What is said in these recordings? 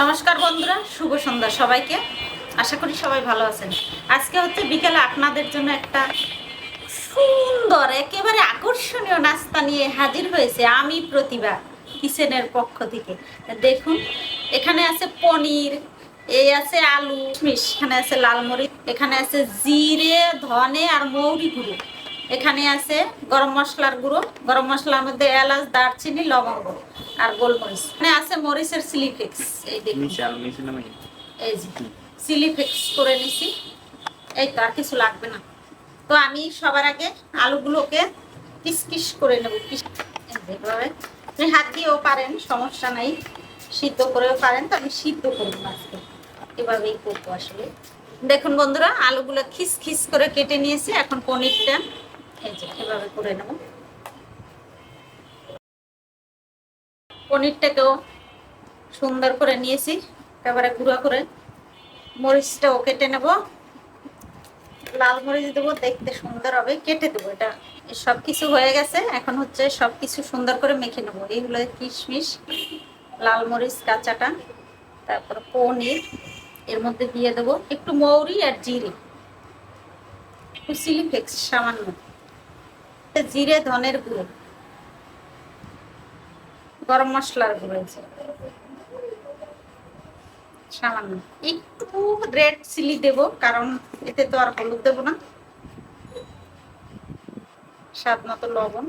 নমস্কার বন্ধুরা, শুভ সন্ধ্যা সবাইকে। আশা করি সবাই ভালো আছেন। আজকে হচ্ছে বিকেলে আপনাদের জন্য একটা সুন্দর, একেবারে আকর্ষণীয় নাস্তা নিয়ে হাজির হয়েছে আমি প্রতিভা কিচেনের পক্ষ থেকে। দেখুন, এখানে আছে পনির এই আছে আলু মিশ এখানে আছে লাল মরিচ, এখানে আছে জিরে, ধনে আর মৌরি গুঁড়ো। এখানে আছে গরম মশলার গুঁড়ো। গরম মশলার মধ্যে এলাচ দারচিনি লবঙ্গ আর গোলমরিচ। এখানে আছে মরিচের সিলিফিক্স এই দেখুন। এই যে সিলিফিক্স করে নিছি। এই তো আর কিছু লাগবে না। তো আমি সবার আগে আলুগুলোকে কিস কিস করে নেব এইভাবে আপনি হাত দিয়েও পারেন সমস্যা নাই। সিদ্ধ করেও পারেন তো আমি সিদ্ধ করব আজকে। এভাবেই করব আসলে। দেখুন বন্ধুরা আলুগুলো খিস খিস করে কেটে নিয়েছি। এখন পনিরটা এই করে নেব। পনিরটাকেও সুন্দর করে নিয়েছি, একেবারে গুঁড়ো করে। মরিচটাও কেটে নেব। লাল মরিচ দেবো, দেখতে সুন্দর হবে, কেটে দেবো। এটা সব কিছু হয়ে গেছে, এখন হচ্ছে সব কিছু সুন্দর করে মেখে নেব। এইগুলো কিশমিশ, লাল মরিচ, কাঁচাটা, তারপর পনির, এর মধ্যে দিয়ে দেবো একটু মৌরি আর জিরে। একটু চিলি ফ্লেক্স সামান্য। জিরে, ধনের গুঁড়ো। গরম মশলার গুঁড়ো সামান্য। একটু রেড চিলি দেব, কারণ এতে তো আর হলুদ দেব না। স্বাদ মতো লবণ।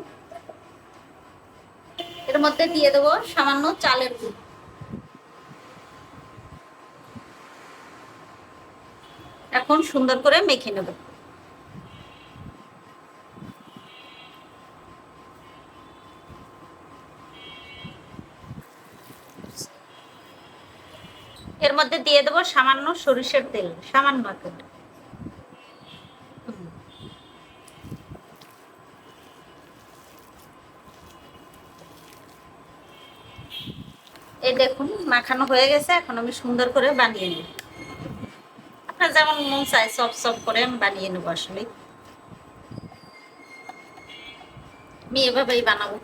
এর মধ্যে দিয়ে দেবো সামান্য চালের গুঁড়ো। এখন সুন্দর করে মেখে নেব। এর মধ্যে দিয়ে দেবো সামান্য সরিষার তেল, সামান্য। হুম। এই দেখুন, মাখানো হয়ে গেছে, এখন আমি সুন্দর করে বানিয়ে নেব আপনার যেমন মন চাই সব সব করে আমি বানিয়ে নেব আসলে আমি এভাবেই বানাবো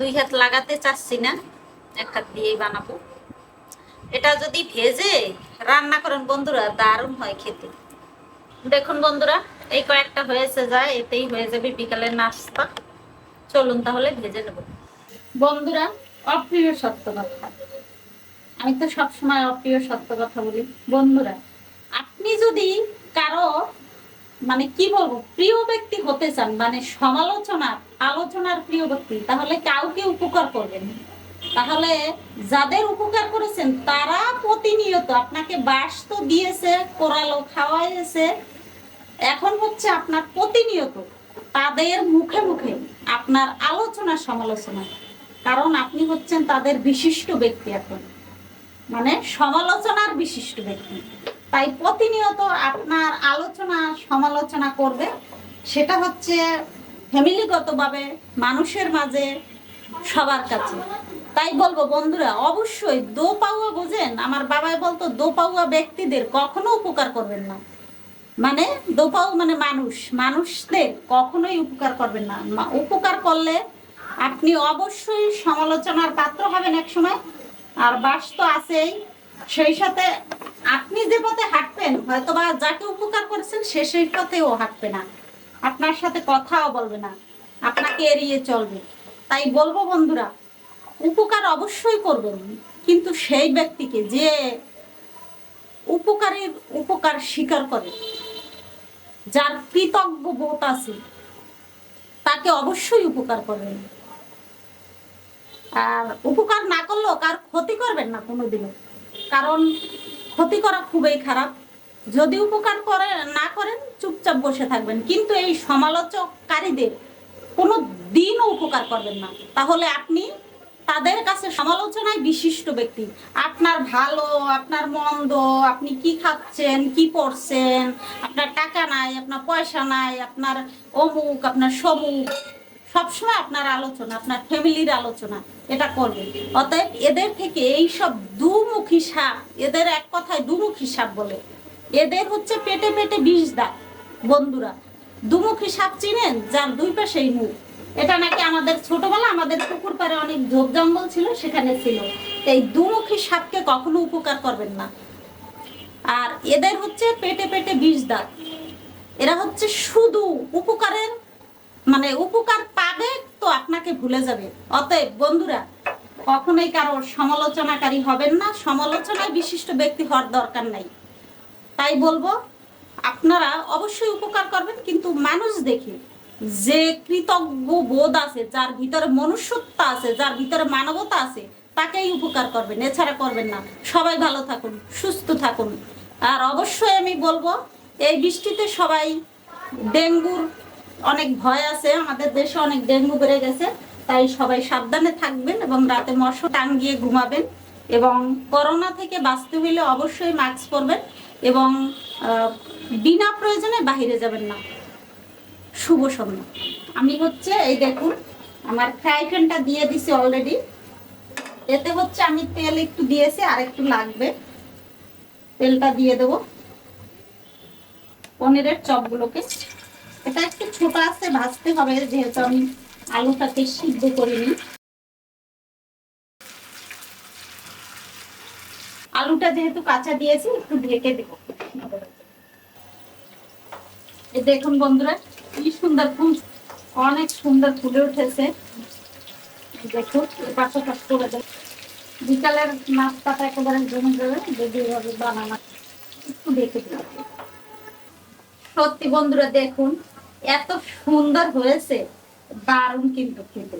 দুই হাত লাগাতে চাচ্ছি না, এক হাত দিয়েই বানাবো। এটা যদি ভেজে রান্না করেন বন্ধুরা, দারুণ হয় খেতে। দেখুন বন্ধুরা, এই কয়েকটা হয়েছে যায় এতেই হয়ে যাবে বিকালের নাস্তা। চলুন তাহলে ভেজে নেব। বন্ধুরা, অপ্রিয় সত্য কথা। আমি তো সবসময় অপ্রিয় সত্য কথা বলি। বন্ধুরা, আপনি যদি কারও মানে কি বলব, প্রিয় ব্যক্তি হতে চান মানে সমালোচনার আলোচনার প্রিয় ব্যক্তি, তাহলে কাউকে উপকার করবেন তাহলে যাদের উপকার করেছেন, তারা প্রতিনিয়ত আপনাকে বাস তো দিয়েছে, কোরালো খাওয়াইছে এখন হচ্ছে আপনার প্রতিনিয়ত তাদের মুখে মুখে আপনার আলোচনা, সমালোচনা। কারণ আপনি হচ্ছেন তাদের বিশিষ্ট ব্যক্তি এখন। মানে সমালোচনার বিশিষ্ট ব্যক্তি। তাই প্রতিনিয়ত আপনার আলোচনা, সমালোচনা করবে। সেটা হচ্ছে ফ্যামিলিগতভাবে, মানুষের মাঝে, সবার কাছে। তাই বলব, বন্ধুরা, অবশ্যই দো পাউয়া বোঝেন। আমার বাবাই বলতো দো পাউয়া ব্যক্তিদের কখনো উপকার করবেন না। মানে দোপাউ মানে মানুষ। মানুষদের কখনোই উপকার করবেন না। উপকার করলে আপনি অবশ্যই সমালোচনার পাত্র হবেন এক সময় আর বাস তো আছেই। সেই সাথে আপনি যে পথে হাঁটবেন হয়তো বা যাকে উপকার করেছেন, সে সেই পথেও হাঁটবে না। আপনার সাথে কথাও বলবে না। আপনাকে এড়িয়ে চলবে। তাই বলব বন্ধুরা, উপকার অবশ্যই করবেন, কিন্তু সেই ব্যক্তিকে যে উপকারের উপকার স্বীকার করে, যার কৃতজ্ঞ বোধ আছে, তাকে অবশ্যই উপকার করবেন। আর উপকার না করলেও কার ক্ষতি করবেন না কোনোদিনও। কারণ ক্ষতি করা খুবই খারাপ। যদি উপকার করে, না করেন, চুপচাপ বসে থাকবেন। কিন্তু এই সমালোচককারীদের কোনো দিনও উপকার করবেন না। তাহলে আপনি তাদের কাছে সমালোচনায় বিশিষ্ট ব্যক্তি। আপনার ভালো, আপনার মন্দ, আপনি কি খাচ্ছেন, কি পড়ছেন আপনার টাকা নাই, আপনার পয়সা নাই, আপনার অমুক, আপনার সমুক। সবসময় আপনার আলোচনা, আপনার ফ্যামিলির আলোচনা, এটা করবেন অতএব এদের থেকে এই সব দুমুখী সাপ, এদের এক কথায় দুমুখী সাপ বলে। এদের হচ্ছে পেটে পেটে বিষ দাগ, বন্ধুরা। দুমুখী সাপ চিনেন? যার দুই পাশেই মুখ। এটা নাকি আমাদের ছোটবেলা, আমাদের পুকুর পাড়ে অনেক ঝোপ জঙ্গল ছিল, সেখানে ছিল। এই দুমুখী সাপকে কখনো উপকার করবেন না। আর এদের হচ্ছে পেটে পেটে বিষ দাঁত এরা হচ্ছে শুধু উপকারের মানে উপকার পাবে তো আপনাকে ভুলে যাবে। অতএব বন্ধুরা, কখনোই কারোর সমালোচনাকারী হবেন না, সমালোচনায় বিশিষ্ট ব্যক্তি হওয়ার দরকার নাই। তাই বলব, আপনারা অবশ্যই উপকার করবেন, কিন্তু মানুষ দেখে, যে কৃতজ্ঞ বোধ আছে, যার ভিতরে মনুষ্যত্ব আছে, যার ভিতরে মানবতা আছে, তাকেই উপকার করবেন, এছাড়া করবেন না। সবাই ভালো থাকুন, সুস্থ থাকুন। আর অবশ্যই আমি বলব, এই বৃষ্টিতে সবাই ডেঙ্গুর অনেক ভয় আছে, আমাদের দেশে অনেক ডেঙ্গু বেড়ে গেছে, তাই সবাই সাবধানে থাকবেন এবং রাতে মশা টাঙ্গিয়ে ঘুমাবেন এবং করোনা থেকে বাঁচতে হইলে অবশ্যই মাস্ক পরবেন এবং বিনা প্রয়োজনে বাইরে যাবেন না। শুভ সন্ধ্যা। আমি হচ্ছে, এই দেখুন, আমার ফ্রাই প্যানটা দিয়ে দিছি অলরেডি এতে হচ্ছে আমি তেল একটু দিয়েছি, আর একটু লাগবে। তেলটা দিয়ে দেবো। পনিরের চপগুলোকে। এটা একটু ছোট আছে, ভাজতে হবে, যেহেতু আমি আলুটাকে সিদ্ধ করিনি। আলুটা যেহেতু কাঁচা দিয়েছি, একটু ঢেকে দেবো। দেখুন বন্ধুরা, কি সুন্দর ফুল, অনেক সুন্দর ফুলে উঠেছে। দেখুন পাশে পাশ করে দেব বিকালের নাস্তাটা একেবারে জমে যাবে যদি এভাবে বানানো একটু দেখে দিলাম। সত্যি বন্ধুরা, দেখুন এত সুন্দর হয়েছে, দারুণ কিন্তু খেতে।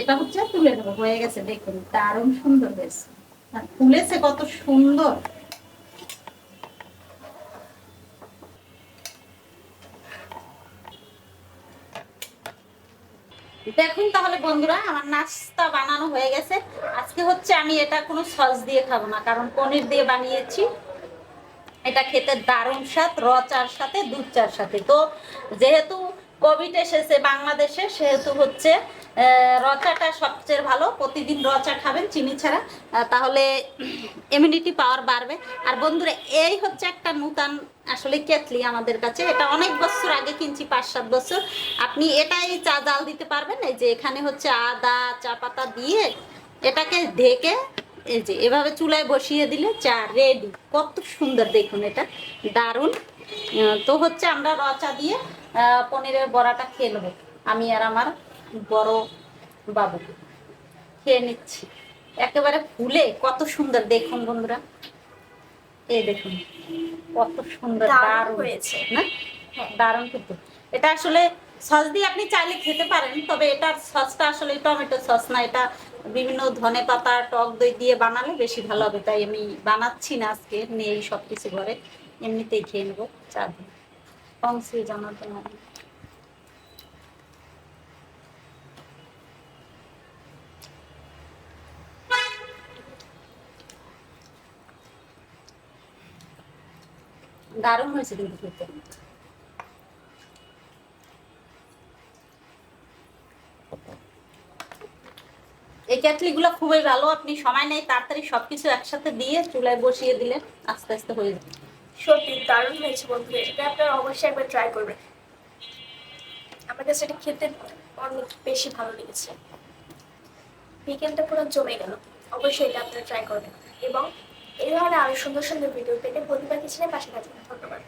এটা হচ্ছে তুলে দেবো হয়ে গেছে, দেখুন, দারুণ সুন্দর হয়েছে। আর ফুলেছে কত সুন্দর। দেখুন তাহলে বন্ধুরা, আমার নাস্তা বানানো হয়ে গেছে। আজকে হচ্ছে আমি এটা কোনো সস দিয়ে খাব না, কারণ পনির দিয়ে বানিয়েছি। এটা খেতে দারুণ স্বাদ, র চার সাথে, দুধ চার সাথে। তো যেহেতু কোভিড এসেছে বাংলাদেশে, সেহেতু হচ্ছে রচাটা সবচেয়ে ভালো। প্রতিদিন রচা খাবেন, চিনি ছাড়া। তাহলে ইমিউনিটি পাওয়ার বাড়বে। আর বন্ধুরা, এই হচ্ছে একটা নূতন, আসলে কেতলি আমাদের কাছে। এটা অনেক বছর আগে কিনছি, পাঁচ সাত বছর। আপনি এটাই চা জাল দিতে পারবেন। এই যে এখানে হচ্ছে আদা চা পাতা দিয়ে এটাকে ঢেকে এই যে এভাবে চুলায় বসিয়ে দিলে চা রেডি কত সুন্দর দেখুন এটা দারুণ। তো হচ্ছে আমরা রচা দিয়ে পনিরের বড়াটা খেয়ে নেব। আমি আর আমার বড় বাবু। খেয়ে নিচ্ছি। একেবারে ফুলে কত সুন্দর দেখুন বন্ধুরা। এই দেখুন কত সুন্দর দারুণ দারুণ। হয়েছে। না? দারুণ কিন্তু। এটা আসলে সস দিয়ে আপনি চাইলে খেতে পারেন তবে এটার সসটা আসলে টমেটো সস না এটা বিভিন্ন ধনে পাতা, টক দই দিয়ে বানালে বেশি ভালো হবে। তাই আমি বানাচ্ছি না আজকে নেই সব কিছু ঘরে। এমনিতেই খেয়ে নেব, চা দিয়ে। অংশে জন্য। দারুণ হয়েছে কিন্তু খেতে। এই ক্যাটলিগুলো খুবই ভালো, আপনি সময় নেই, তাড়াতাড়ি সবকিছু একসাথে দিয়ে চুলায় বসিয়ে দিলে আস্তে আস্তে হয়ে যাবে। সত্যি দারুণ হয়েছে বন্ধুরা, এটা আপনারা অবশ্যই একবার ট্রাই করবেন। আমার কাছে এটা খেতে অনেক বেশি ভালো লেগেছে। বিকেলটা পুরো জমে গেল, অবশ্যই এটা আপনারা ট্রাই করবেন। এবং এই ধরনের আরও সুন্দর সুন্দর ভিডিও পেতে প্রতিভা কিচেনের পাশে থাকবেন। ধন্যবাদ।